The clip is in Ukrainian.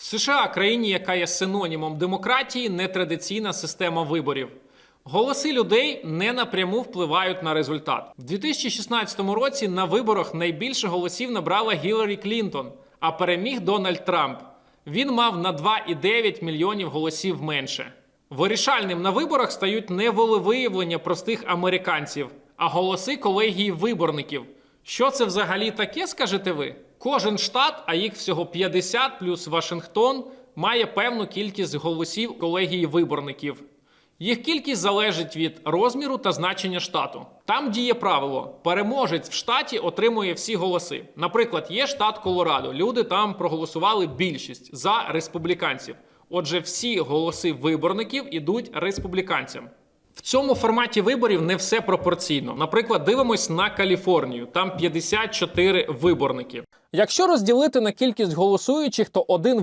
В США, країні, яка є синонімом демократії, нетрадиційна система виборів. Голоси людей не напряму впливають на результат. В 2016 році на виборах найбільше голосів набрала Гіларі Клінтон, а переміг Дональд Трамп. Він мав на 2,9 мільйонів голосів менше. Вирішальним на виборах стають не волевиявлення простих американців, а голоси колегії виборників. Що це взагалі таке, скажете ви? Кожен штат, а їх всього 50 плюс Вашингтон, має певну кількість голосів колегії виборників. Їх кількість залежить від розміру та значення штату. Там діє правило: переможець в штаті отримує всі голоси. Наприклад, є штат Колорадо. Люди там проголосували більшість за республіканців. Отже, всі голоси виборників ідуть республіканцям. В цьому форматі виборів не все пропорційно. Наприклад, дивимось на Каліфорнію. Там 54 виборники. Якщо розділити на кількість голосуючих, то один